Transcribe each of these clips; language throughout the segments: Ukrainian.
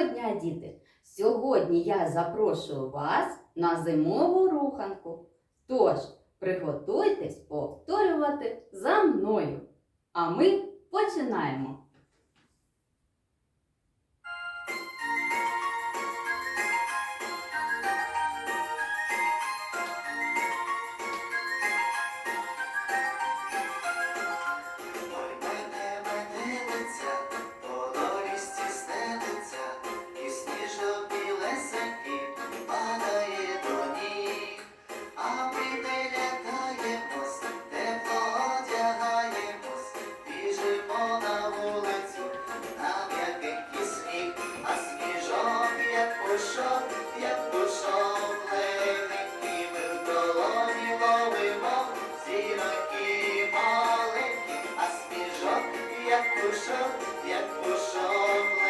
Доброго дня, діти! Сьогодні я запрошую вас на зимову руханку. Тож, приготуйтесь повторювати за мною. А ми починаємо! пушок, як пушок.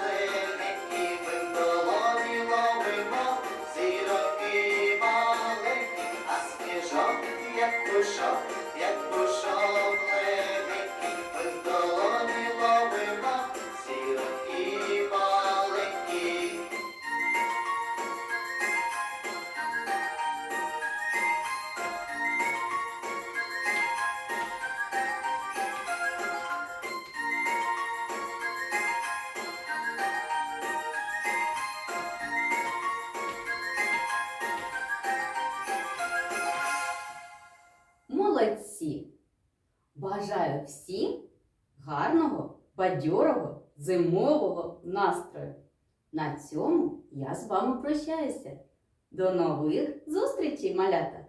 Бажаю всім гарного, бадьорого, зимового настрою! На цьому я з вами прощаюся. До нових зустрічей, малята!